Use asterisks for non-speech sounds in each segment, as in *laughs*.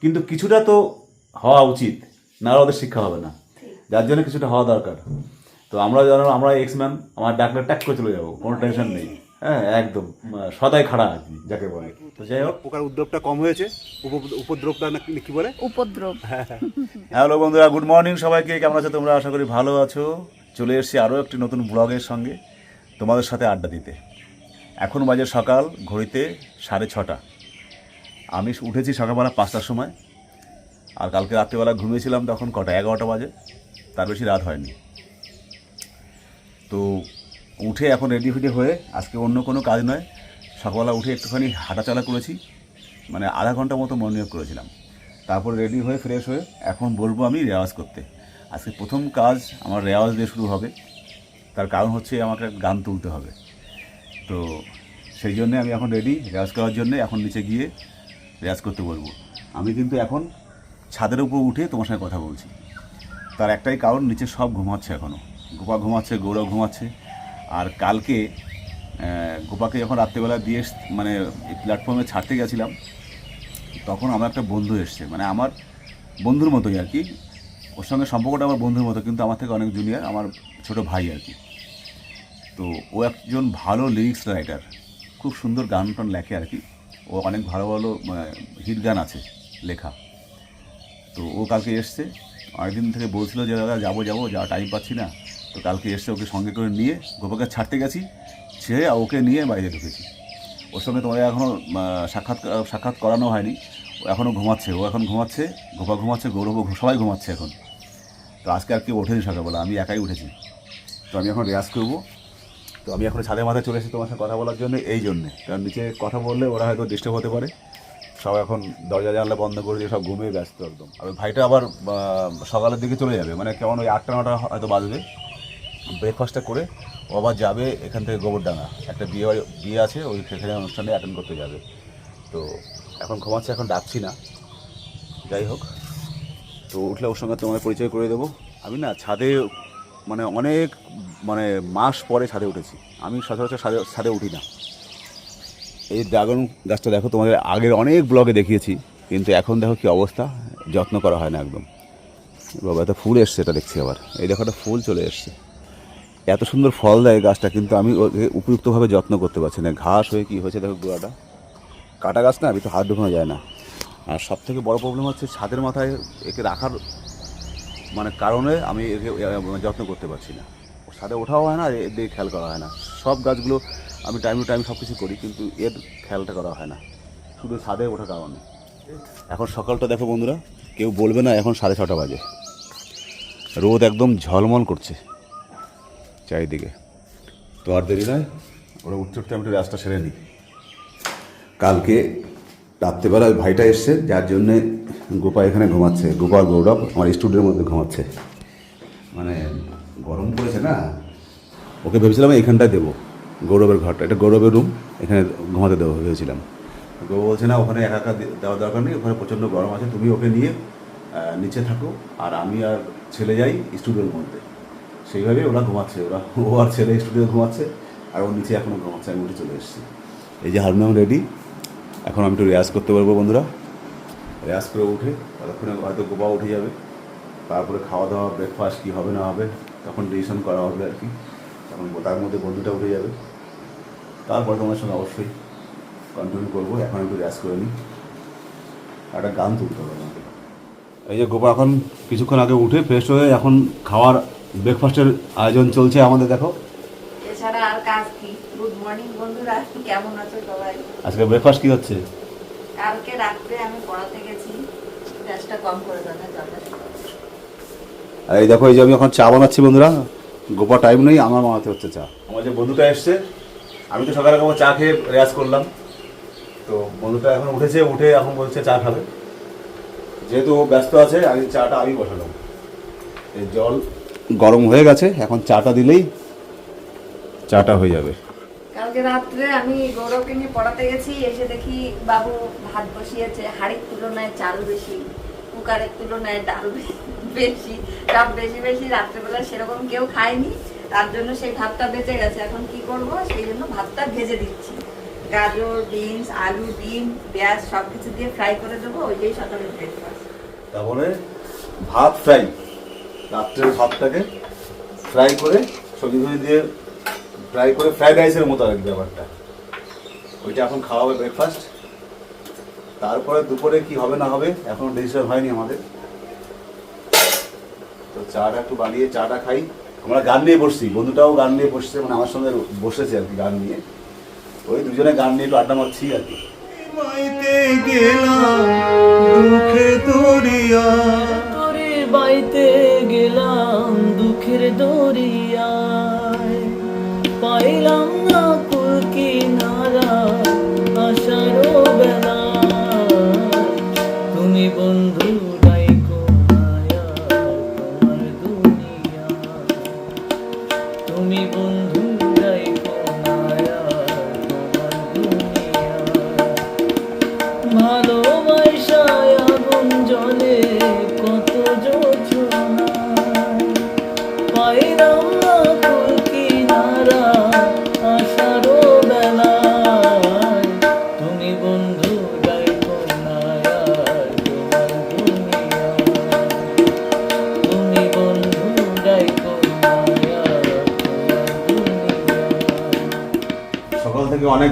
কিন্তু কিছুটা তো হওয়া উচিত না হলে ওদের শিক্ষা হবে না। যার জন্য কিছুটা হওয়া দরকার। তো আমরা যেন আমরা এক্স ম্যান আমার ডাকলে ট্যাক করে চলে যাব কোনো টেনশন নেই। হ্যাঁ একদম সদাই খাড়া আর কি যাকে বলে। তো যাই হোক। পোকার উদ্যোগটা কম হয়েছে। উপ- উপদ্রবটা না কি- কি বলে? উপদ্রব। হ্যালো বন্ধুরা গুড মর্নিং সবাইকে কেমন আছো তোমরা? আশা করি ভালো আছো। চলে এসেছি আরও একটি নতুন ব্লগের সঙ্গে তোমাদের সাথে আড্ডা দিতে। এখন বাজে সকাল ঘড়িতে সাড়ে ছটা। আমি উঠেছি সকালবেলা পাঁচটার সময়, আর কালকে রাত্রিবেলা ঘুমিয়েছিলাম তখন কটা, এগারোটা বাজে, তার বেশি রাত হয়নি। তো উঠে এখন রেডি ফেডি হয়ে, আজকে অন্য কোনো কাজ নয়, সকালবেলা উঠে একটুখানি হাঁটাচলা করেছি মানে আধা ঘণ্টা মতো মনোনিয়োগ করেছিলাম। তারপর রেডি হয়ে ফ্রেশ হয়ে এখন বলব আমি রেওয়াজ করতে। আজকে প্রথম কাজ আমার রেওয়াজ দিয়ে শুরু হবে, তার কারণ হচ্ছে আমাকে গান তুলতে হবে। তো সেই জন্যে আমি এখন রেডি রেওয়াজ করার জন্য এখন নিচে গিয়ে রেওয়াজ করতে বলব। আমি কিন্তু এখন ছাদের উপর উঠে তোমার সঙ্গে কথা বলছি। তার একটাই কারণ, নিচে সব ঘুমাচ্ছে এখনও গোপা ঘুমাচ্ছে গৌরব ঘুমাচ্ছে। আর কালকে গোপাকে যখন রাত্রেবেলা দিয়ে মানে প্ল্যাটফর্মে ছাড়তে গেছিলাম, তখন আমার একটা বন্ধু এসছে। মানে আমার বন্ধুর মতোই আর কি। ওর সঙ্গে সম্পর্কটা আমার বন্ধুর মতো, কিন্তু আমার থেকে অনেক জুনিয়র আমার ছোট ভাই আর কি। তো ও একজন ভালো লিরিক্স রাইটার খুব সুন্দর গান টান লেখে আর কি। ও অনেক ভালো ভালো হিট গান আছে, লেখা। তো ও কালকে এসছে, অনেকদিন থেকে বলছিল যে, দাদা, যাব যাব, যা টাইম পাচ্ছি না। তো কালকে এসছে ওকে সঙ্গে করে নিয়ে গোপাকে ছাড়তে গেছি, ছেড়ে ওকে নিয়ে বাইরে ঢুকেছি। ওর সঙ্গে তোমাদের এখনও সাক্ষাৎ সাক্ষাৎ করানো হয়নি। ও এখনও ঘুমাচ্ছে, ও এখন ঘুমাচ্ছে গোপা ঘুমাচ্ছে, গৌরব সবাই ঘুমাচ্ছে এখন। তো আজকে আর কেউ ওঠেনি সকালবেলা, আমি একাই উঠেছি। তো আমি এখন রেয়াজ করব। তো আমি এখন ছাদে মাথায় চলে এসেছি তোমার সাথে কথা বলার জন্য এই জন্যে। কারণ নিচে কথা বললে ওরা হয়তো ডিস্টার্ব হতে পারে। সব এখন দরজা, জানলা বন্ধ করে দিয়ে সব ঘুমিয়ে ব্যস্ত একদম। আর ভাইটা আবার সকালের দিকে চলে যাবে। মানে কেমন ওই আটটা, নটা হয়তো বাজবে। ব্রেকফাস্টটা করে ও আবার যাবে এখান থেকে গোবরডাঙ্গা। একটা বিয়ে বিয়ে আছে, ওই সেখানে অনুষ্ঠানে অ্যাটেন্ড করতে যাবে। তো এখন ঘুমাচ্ছে, এখন ডাকছি না। যাই হোক, তো উঠলে ওর সঙ্গে তোমার পরিচয় করে দেবো। আমি না ছাদে মানে অনেক মানে মাস পরে ছাদে উঠেছি। আমি সচরাচর ছাদে ছাদে উঠি না। এই ড্রাগন গাছটা দেখো, তোমাদের আগের অনেক ব্লগে দেখিয়েছি, কিন্তু এখন দেখো কি অবস্থা, যত্ন করা হয় না একদম। বাবা, এত ফুল এসছে এটা দেখছি আবার। এই দেখো, একটা ফুল চলে এসছে। এত সুন্দর ফল দেয় গাছটা, কিন্তু আমি ওকে উপযুক্তভাবে যত্ন করতে পারছি না। ঘাস হয়ে কি হয়েছে দেখো গোড়াটা। কাটা গাছ না আমি তো হাত ঢুকানো যায় না। আর সব থেকে বড় প্রবলেম হচ্ছে ছাদের মাথায় একে রাখার মানে কারণে আমি একে আহ, যত্ন করতে পারছি না। ওর ছাদে ওঠাও হয় না আর এর দিকে খেয়াল করা হয় না। সব গাছগুলো আমি টাইম টু টাইম সব কিছু করি কিন্তু এর খেয়ালটা করা হয় না। শুধু ছাদে ওঠার কারণে। এখন সকালটা দেখো বন্ধুরা কেউ বলবে না এখন সাড়ে ছটা বাজে। রোদ একদম ঝলমল করছে চারিদিকে। তো আর দেরি নয় ওরা উঠতে উঠতে আমি একটু রাস্তা সেরে নিই কালকে রাত্রেবেলা ওই ভাইটা এসছে, যার জন্যে গোপা এখানে ঘুমাচ্ছে। গোপাল গৌরব আমার স্টুডিওর মধ্যে ঘুমাচ্ছে। মানে গরম পড়েছে না? ওকে ভেবেছিলাম এখানটায় দেবো, গৌরবের ঘরটা। এটা গৌরবের রুম এখানে ঘুমাতে দেবো ভেবেছিলাম। গৌরব বলছে, না, ওখানে একা একা দেওয়ার দরকার নেই, ওখানে প্রচণ্ড গরম আছে, তুমি ওকে নিয়ে নিচে থাকো, আর আমি আর ছেলে যাই স্টুডিওর মধ্যে। সেইভাবেই ওরা ঘুমাচ্ছে, ওরা, ও আর ছেলে স্টুডিও ঘুমাচ্ছে, আর ওর নিচে এখনও ঘুমাচ্ছে, আমি উঠে চলে এসেছি। এই যে হারমোনিয়াম রেডি এখন আমি একটু রেয়াজ করতে পারব, বন্ধুরা। রেয়াজ করে উঠে ততক্ষণে হয়তো গোপা উঠে যাবে। তারপরে খাওয়া দাওয়া ব্রেকফাস্ট কী হবে না হবে, তখন ডিসিশন করা হবে আর কি। তখন তার মধ্যে বন্ধুটা উঠে যাবে। তারপরে তোমার সঙ্গে অবশ্যই কন্টিনিউ করব। এখন একটু রেয়াজ করে নিই। একটা গান তুলতে হবে আমাকে। এই যে গোপা এখন কিছুক্ষণ আগে উঠে ফ্রেশ হয়ে এখন খাওয়ার ব্রেকফাস্টের আয়োজন চলছে আমাদের, দেখো। এছাড়া আর কাজ কি? গুড মর্নিং বন্ধুরা। কেমন আছো সবাই? আজকে ব্রেকফাস্ট কী হচ্ছে? কালকে রাত্রে আমি পড়াতে গেছি। গ্যাসটা কম করে দাও না জলটা আর এই দেখো এই যে আমি এখন চা বানাচ্ছি বন্ধুরা। গোপা টাইম নেই আমার বানাতে হচ্ছে চা। আমার যে বন্ধুটা এসছে আমি তো সকালে কেমন চা খেয়ে রেয়াজ করলাম। তো বন্ধুটা এখন উঠেছে উঠে এখন বলছে চা খাবে। যেহেতু ও ব্যস্ত আছে আমি চাটা আমি বসালাম। এই জল গরম হয়ে গেছে এখন চাটা দিলেই চাটা হয়ে যাবে। কালকে রাত্রে আমি গৌরবকে নিয়ে পড়াতে গেছি এসে দেখি বাবু ভাত বসিয়েছে হাড়ির তুলনায় চাল বেশি কুকারের তুলনায় ডাল বেশি সব বেশি বেশি রাত্রেবেলা সেরকম কেউ খায়নি তার জন্য সেই ভাতটা বেঁচে গেছে। এখন কি করব? সেই জন্য ভাতটা ভেজে দিচ্ছি। গাজর বিনস আলু ডিম পেঁয়াজ সব কিছু দিয়ে ফ্রাই করে দেবো ওইটাই সকালে ব্রেকফাস্ট তারপরে ভাত ফ্রাই রাত্রের ভাতটাকে ফ্রাই করে সবজি দিয়ে ফ্রাই করে ফ্রাইড রাইসের মতো আর কি ব্যাপারটা। ওইটা এখন খাওয়া হবে ব্রেকফাস্ট তারপরে দুপুরে কি হবে না হবে এখনও ডিসিশন হয়নি আমাদের। তো চাটা একটু বানিয়ে চাটা খাই। আমরা গান নিয়ে বসছি বন্ধুটাও গান নিয়ে বসছে মানে আমার সঙ্গে বসেছে আর কি গান নিয়ে। ওই দুজনে গান নিয়ে একটু আড্ডা মারছি আর কি। মাইতে গেলাম দুঃখে দরিয়া। তোরে বাইতে গেলাম দুঃখের দরিয়ায় পাইলাম না কুল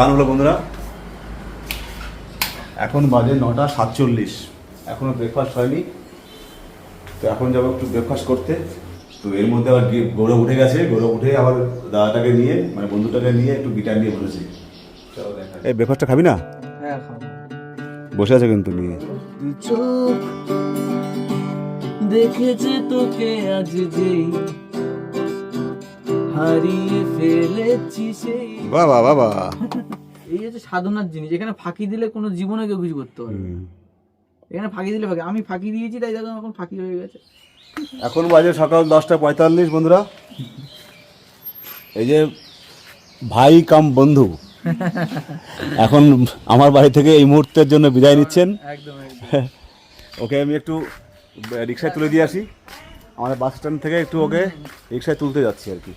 গান হলো বন্ধুরা। এখন বাজে নটা সাতচল্লিশ। এখনও ব্রেকফাস্ট হয়নি। তো এখন যাব একটু ব্রেকফাস্ট করতে। তো এর মধ্যে আবার গৌরব উঠে গেছে। গৌরব উঠে আবার দাদাটাকে নিয়ে মানে বন্ধুটাকে নিয়ে একটু গিটার নিয়ে বসেছি। এই ব্রেকফাস্টটা খাবি না? হ্যাঁ বসে আছে কিন্তু নিয়ে। চোখ দেখেছে তোকে আজ যেই হারিয়ে ফেলেছি সেই বাবা বাবা *laughs* এই হচ্ছে সাধনার জিনিস। এখানে ফাঁকি দিলে কোনো জীবনে কেউ কিছু করতে পারবে এখানে ফাঁকি দিলে ফাঁকি আমি ফাঁকি দিয়েছি তাই দেখো এখন ফাঁকি হয়ে গেছে। এখন বাজে সকাল দশটা পঁয়তাল্লিশ বন্ধুরা। এই যে ভাই কাম বন্ধু এখন আমার বাড়ি থেকে এই মুহূর্তের জন্য বিদায় নিচ্ছেন। ওকে আমি একটু রিক্সায় তুলে দিয়ে আসি। আমাদের বাস স্ট্যান্ড থেকে একটু ওকে রিক্সায় তুলতে যাচ্ছি আর কি।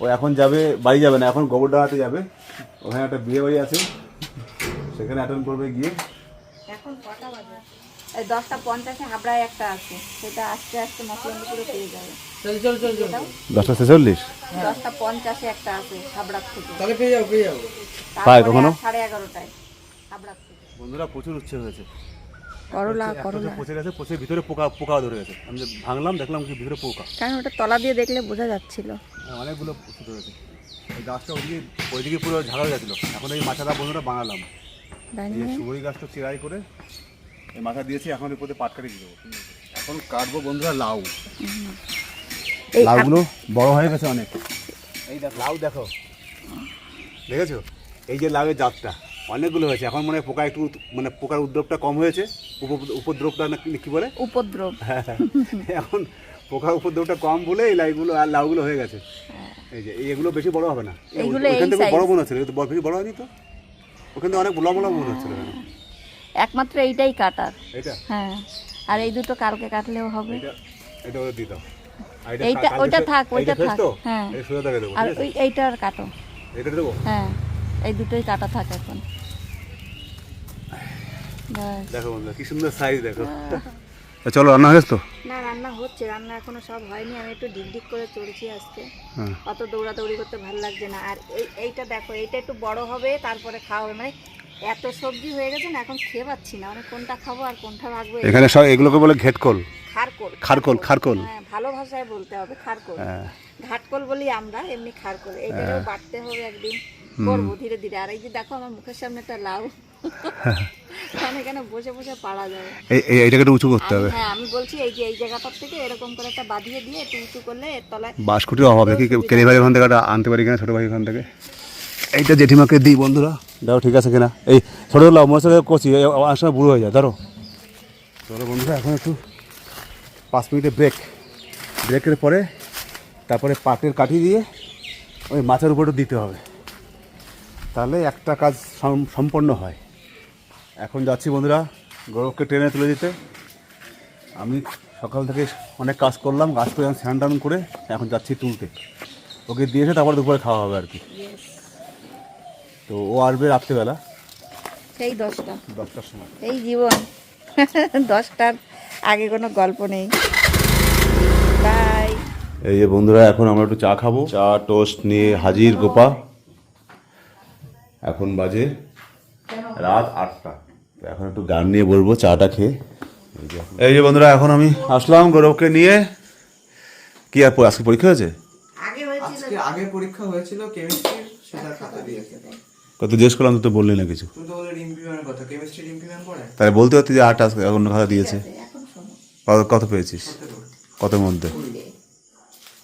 ও এখন যাবে বাড়ি যাবে না এখন গোবরডাঙাতে যাবে। ওখানে একটা বিয়ে বাড়ি আছে সেখানে অ্যাটেন্ড করবে গিয়ে। এখন কটা বাজে? এই দশটা পঞ্চাশে হাবড়ায় একটা আছে সেটা আস্তে আস্তে মশলামপুরে পেয়ে যাবে। চল চল চল চল। দশটা ছেচল্লিশ? দশটা পঞ্চাশে একটা আছে হাবড়ার থেকে। তাহলে পেয়ে যাব পেয়ে যাব পায় কখনো? সাড়ে এগারোটায় হাবড়ার থেকে। বন্ধুরা প্রচুর উচ্ছে হয়েছে। করলা করলা। পচে গেছে পচে ভিতরে পোকা পোকা ধরে গেছে। আমি যে ভাঙলাম দেখলাম কি ভিতরে পোকা। কারণ ওটা তলা দিয়ে দেখলে বোঝা যাচ্ছিল। হ্যাঁ, অনেকগুলো ওই গাছটা ওইদিকে ওইদিকে পুরো ঝাড়া হয়ে গেছিল। এখন এই মাথাটা বন্ধুরা বানালাম। সুগরি গাছটা চিরাই করে এই মাথা দিয়েছি এখন এর পাট কাটি দিয়ে দেবো। এখন কাটবো বন্ধুরা লাউ। লাউগুলো বড় হয়ে গেছে অনেক। এই দেখো লাউ দেখো। দেখেছ? এই যে লাউয়ের জাতটা অনেকগুলো হয়েছে। এখন মনে হয় পোকা একটু মানে পোকার উদ্যোগটা কম হয়েছে। কি- বলে? উপদ্রব। এখন পোকার উপদ্রবটা কম বলে এই লাউগুলো আর লাউগুলো হয়ে গেছে। এই যে এগুলো বেশি বড় হবে না। থেকে বড় মনে হচ্ছিল বড়- বেশি বড় হয়নি তো? ওখান অনেক লম্বা মনে হচ্ছিল একমাত্র এইটাই কাটার। এটা হ্যাঁ। আর এই দুটো কালকে কাটলেও হবে। এটা দাও। আর এইটা- ওইটা থাক, ওইটা থাক, হ্যাঁ। আর? ওই এইটার কাটো। এটা দেবো? হ্যাঁ। এই দুটোই কাটা থাক এখন। দেখো বন্ধুরা কি সুন্দর সাইজ দেখো। চলো রান্না হয়েছে তো? না রান্না হচ্ছে রান্না এখনও সব হয়নি আমি একটু ডিগডিগ করে চলছি আজকে। হ্যাঁ। অত দৌড়াদৌড়ি করতে ভালো লাগছে না। আর এই এইটা দেখো এইটা একটু বড় হবে তারপরে খাওয়া হবে। মানে এত সবজি হয়ে গেছে না এখন খেয়ে পাচ্ছি না। মানে কোনটা খাব আর কোনটা রাখব এখানে সব এগুলোকে বলে ঘেটকল। খারকোল। খারকোল খারকোল। হ্যাঁ ভালো ভাষায় বলতে হবে খারকোল। হ্যাঁ। ঘাটকোল বলি আমরা এমনি খারকোল। এইটাও বাড়তে হবে একদিন। করব ধীরে ধীরে। আর এই যে দেখো আমার মুখের সামনে একটা লাউ। এখানে বসে বসে পাড়া যাবে। এই এইটাকে একটু উঁচু করতে হবে। হ্যাঁ আমি বলছি এই যে এই জায়গাটার থেকে এরকম করে একটা বাঁধিয়ে দিয়ে একটু উঁচু করলে এর তলায় বাঁশকুটির অভাব। কেলি ভাই ওখান থেকে আনতে পারি কিনা ছোটো ভাই ওখান থেকে। এইটা জেঠিমাকে দিই বন্ধুরা। দাও ঠিক আছে কিনা? এই ছোটো লাউ আমার সময় বুড়ো হয়ে যায়। ধরো চলো বন্ধুরা এখন একটু পাঁচ মিনিটের ব্রেক ব্রেকের পরে তারপরে পাটের কাঠি দিয়ে ওই মাছের উপরে দিতে হবে। তাহলে একটা কাজ সম্পন্ন হয়। এখন যাচ্ছি বন্ধুরা গৌরবকে ট্রেনে তুলে দিতে। আমি সকাল থেকে অনেক কাজ করলাম কাজ করে স্নান টান করে এখন যাচ্ছি তুলতে। ওকে দিয়ে এসে তারপর দুপুরে খাওয়া হবে আর কি। তো ও আসবে রাত্রেবেলা। সেই দশটা। দশটার সময়। এই জীবন। *laughs* দশটার আগে কোনো গল্প নেই। বাই এই যে বন্ধুরা এখন আমরা একটু চা খাব। চা টোস্ট নিয়ে হাজির গোপা। এখন বাজে রাত আটটা। তো এখন একটু গান নিয়ে বলব চাটা খেয়ে। এই যে এই যে বন্ধুরা এখন আমি আসলাম গৌরবকে নিয়ে। কি আর আজকে পরীক্ষা হয়েছে? আগে হয়েছিল। আজকে আগে পরীক্ষা হয়েছিল কেমিস্ট্রির সেটা খাতা দিয়েছে কত জিজ্ঞেস করলাম তো বললি না কিছু। তাহলে বলতে পারতি যে আট আজকে অন্য খাতা দিয়েছে। কত কত পেয়েছিস? কত মধ্যে?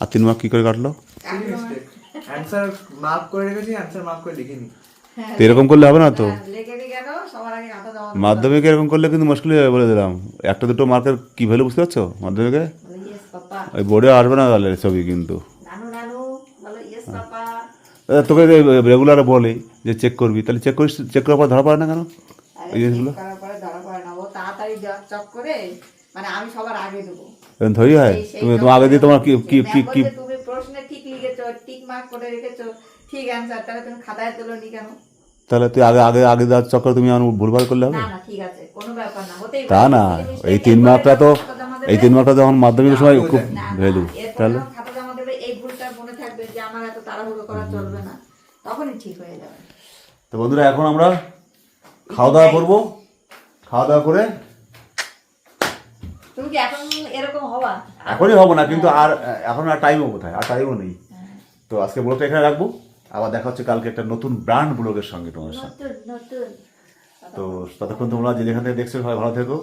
আর তিন মার্ক কি করে কাটলো? অ্যান্সার মার্ক করে রেখেছি অ্যান্সার মার্ক করে লিখিনি। তো এরকম করলে হবে না তো? জমা মাধ্যমিক এরকম করলে কিন্তু মুশকিল হয়ে যাবে বলে দিলাম। একটা দুটো মার্কের কি ভ্যালু বুঝতে পারছ মাধ্যমিকে? ওই বোর্ডে আসবে না তাহলে ছবি কিন্তু। পাপা এ, তোকে রেগুলার বলে যে চেক করবি তাহলে চেক করিস চেক করার পর ধরা পড়ে না কেন? এই জিনিসগুলো? ধরা মানে হয়? তুমি তোমার আগে দিয়ে তোমার কি কি কি প্রশ্নে ঠিক লিখেছো টিক মার্ক করে রেখেছো ঠিক অ্যান্সার তাহলে তুমি খাতায় কেন? তাহলে তুই আগে আগে আগে চক্কর তুমি আমার ভুলভাল করলে হবে? না না ঠিক আছে কোনো ব্যাপার না হতেই তা। না এই তিন মার্কটা তো এই তিন মার্কটা যখন মাধ্যমিকের সময় খুব ভ্যালু তাহলে? খাতা জমা দেবে এই ভুলটা মনে থাকবে যে আমার এত তাড়াহুড়ো করা চলবে না তখনই ঠিক হয়ে যাবে। তো বন্ধুরা এখন আমরা খাওয়া দাওয়া করব। খাওয়া দাওয়া করে তুমি কি এখন এরকম হবা? এখনই হব না কিন্তু আর এখন আর টাইমও কোথায়? আর টাইমও নেই। তো আজকে ব্লগটা এখানে রাখব। আবার দেখা হচ্ছে কালকে একটা নতুন ব্র্যান্ড ব্লগের সঙ্গে তোমাদের সাথে। তো ততক্ষণ তোমরা যে যেখান থেকে দেখছ সবাই ভালো থেকো।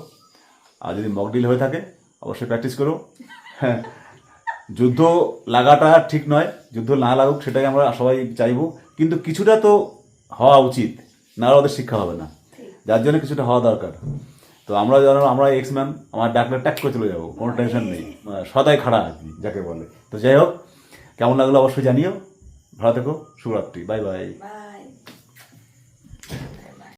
আর যদি মকডিল হয়ে থাকে অবশ্যই প্র্যাকটিস করো। হ্যাঁ। যুদ্ধ লাগাটা ঠিক নয়। যুদ্ধ না লাগুক সেটাই আমরা সবাই চাইব। কিন্তু কিছুটা তো হওয়া উচিত। না ওদের শিক্ষা হবে না। যার জন্য কিছুটা হওয়া দরকার। তো আমরা যেন আমরা এক্স এক্সম্যান আমার ডাকলে ট্যাক করে চলে যাব। কোনো টেনশন নেই। মানে সদাই খাড়া যাকে বলে। তো যাই হোক কেমন লাগল অবশ্যই জানিও। ভালো থেকো শুভরাত্রি বাই বাই।